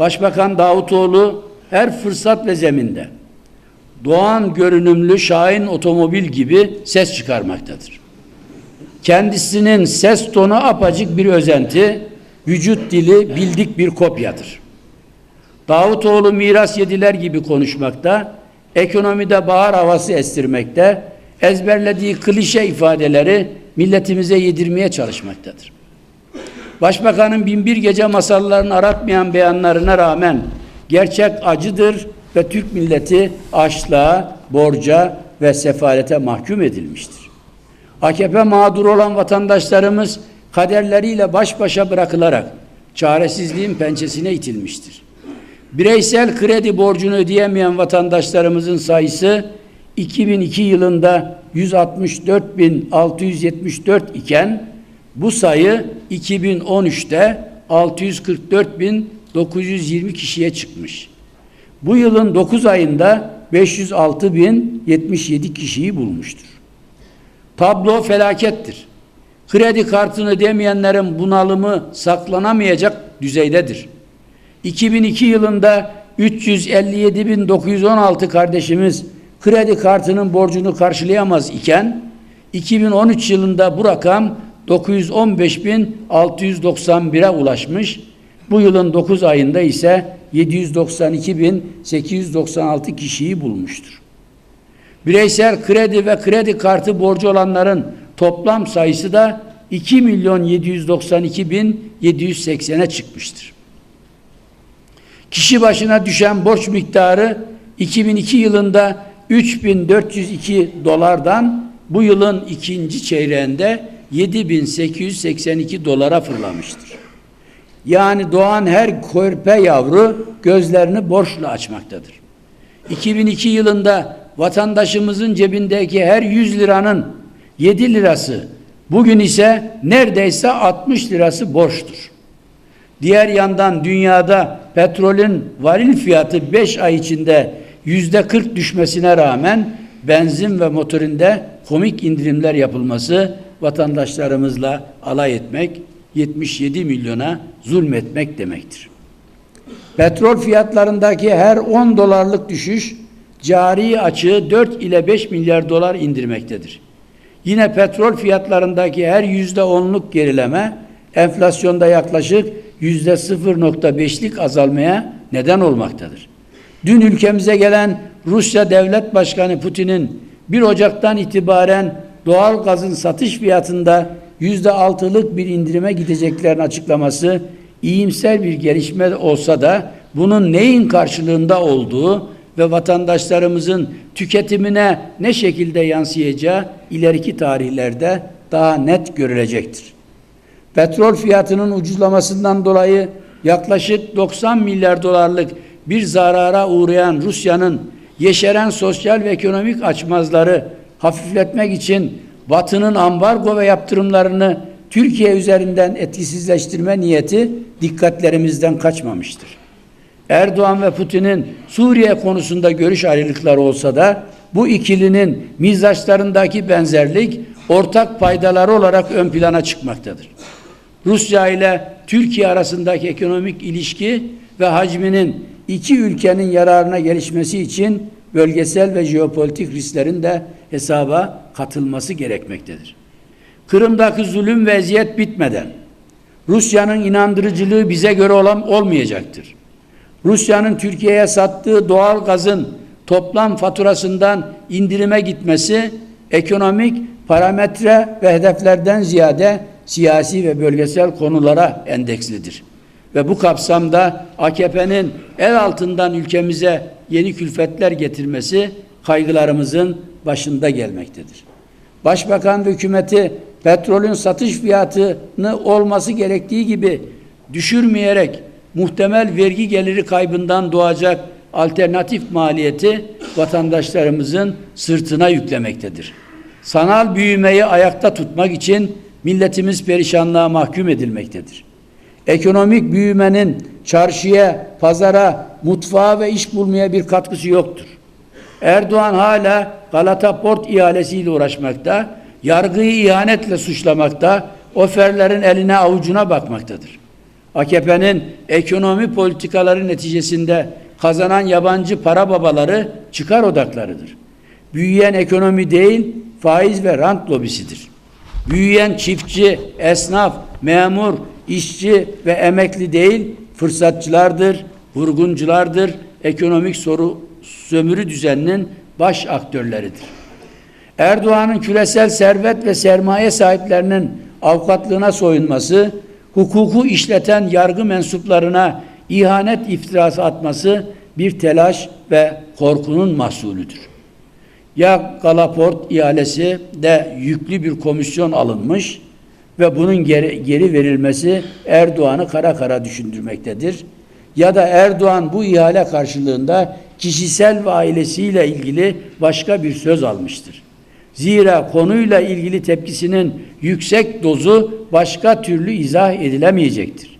Başbakan Davutoğlu her fırsat ve zeminde Doğan görünümlü Şahin otomobil gibi ses çıkarmaktadır. Kendisinin ses tonu apacık bir özenti, vücut dili bildik bir kopyadır. Davutoğlu miras yediler gibi konuşmakta, ekonomide bahar havası estirmekte, ezberlediği klişe ifadeleri milletimize yedirmeye çalışmaktadır. Başbakanın binbir gece masallarını aratmayan beyanlarına rağmen gerçek acıdır ve Türk milleti açlığa, borca ve sefalete mahkum edilmiştir. AKP mağdur olan vatandaşlarımız kaderleriyle baş başa bırakılarak çaresizliğin pençesine itilmiştir. Bireysel kredi borcunu ödeyemeyen vatandaşlarımızın sayısı 2002 yılında 164.674 iken bu sayı 2013'te 644.920 kişiye çıkmış. Bu yılın 9 ayında 506.077 kişiyi bulmuştur. Tablo felakettir. Kredi kartını ödemeyenlerin bunalımı saklanamayacak düzeydedir. 2002 yılında 357.916 kardeşimiz kredi kartının borcunu karşılayamaz iken 2013 yılında bu rakam 915.691'e ulaşmış. Bu yılın 9 ayında ise 792.896 kişiyi bulmuştur. Bireysel kredi ve kredi kartı borcu olanların toplam sayısı da 2 milyon 792 bin 780'e çıkmıştır. Kişi başına düşen borç miktarı 2002 yılında 3402 dolardan bu yılın ikinci çeyreğinde 7882 dolara fırlamıştır. Yani doğan her körpe yavru gözlerini borçla açmaktadır. 2002 yılında vatandaşımızın cebindeki her 100 liranın 7 lirası bugün ise neredeyse 60 lirası borçtur. Diğer yandan dünyada petrolün varil fiyatı 5 ay içinde yüzde 40 düşmesine rağmen benzin ve motorinde komik indirimler yapılması vatandaşlarımızla alay etmek, 77 milyona zulmetmek demektir. Petrol fiyatlarındaki her 10 dolarlık düşüş cari açığı 4 ile 5 milyar dolar indirmektedir. Yine petrol fiyatlarındaki her yüzde onluk gerileme enflasyonda yaklaşık yüzde 0.5'lik azalmaya neden olmaktadır. Dün ülkemize gelen Rusya Devlet Başkanı Putin'in 1 Ocak'tan itibaren doğal gazın satış fiyatında yüzde altılık bir indirime gideceklerini açıklaması iyimser bir gelişme olsa da bunun neyin karşılığında olduğu ve vatandaşlarımızın tüketimine ne şekilde yansıyacağı ileriki tarihlerde daha net görülecektir. Petrol fiyatının ucuzlamasından dolayı yaklaşık 90 milyar dolarlık bir zarara uğrayan Rusya'nın yeşeren sosyal ve ekonomik açmazları hafifletmek için Batı'nın ambargo ve yaptırımlarını Türkiye üzerinden etkisizleştirme niyeti dikkatlerimizden kaçmamıştır. Erdoğan ve Putin'in Suriye konusunda görüş ayrılıkları olsa da bu ikilinin mizaçlarındaki benzerlik ortak paydaları olarak ön plana çıkmaktadır. Rusya ile Türkiye arasındaki ekonomik ilişki ve hacminin iki ülkenin yararına gelişmesi için bölgesel ve jeopolitik risklerin de hesaba katılması gerekmektedir. Kırım'daki zulüm ve eziyet bitmeden Rusya'nın inandırıcılığı bize göre olan olmayacaktır. Rusya'nın Türkiye'ye sattığı doğal gazın toplam faturasından indirime gitmesi ekonomik parametre ve hedeflerden ziyade siyasi ve bölgesel konulara endekslidir. Ve bu kapsamda AKP'nin el altından ülkemize yeni külfetler getirmesi kaygılarımızın başında gelmektedir. Başbakan ve hükümeti petrolün satış fiyatını olması gerektiği gibi düşürmeyerek muhtemel vergi geliri kaybından doğacak alternatif maliyeti vatandaşlarımızın sırtına yüklemektedir. Sanal büyümeyi ayakta tutmak için milletimiz perişanlığa mahkum edilmektedir. Ekonomik büyümenin çarşıya, pazara, mutfağa ve iş bulmaya bir katkısı yoktur. Erdoğan hala Galata Port ihalesiyle uğraşmakta, yargıyı ihanetle suçlamakta, oferlerin eline avucuna bakmaktadır. AKP'nin ekonomi politikaları neticesinde kazanan yabancı para babaları çıkar odaklarıdır. Büyüyen ekonomi değil, faiz ve rant lobisidir. Büyüyen çiftçi, esnaf, memur, işçi ve emekli değil, fırsatçılardır, vurgunculardır, ekonomik soru sömürü düzeninin baş aktörleridir. Erdoğan'ın küresel servet ve sermaye sahiplerinin avukatlığına soyunması, hukuku işleten yargı mensuplarına ihanet iftirası atması bir telaş ve korkunun mahsulüdür. Ya Galaport ihalesi de yüklü bir komisyon alınmış ve bunun geri, geri verilmesi Erdoğan'ı kara kara düşündürmektedir. Ya da Erdoğan bu ihale karşılığında kişisel ve ailesiyle ilgili başka bir söz almıştır. Zira konuyla ilgili tepkisinin yüksek dozu başka türlü izah edilemeyecektir.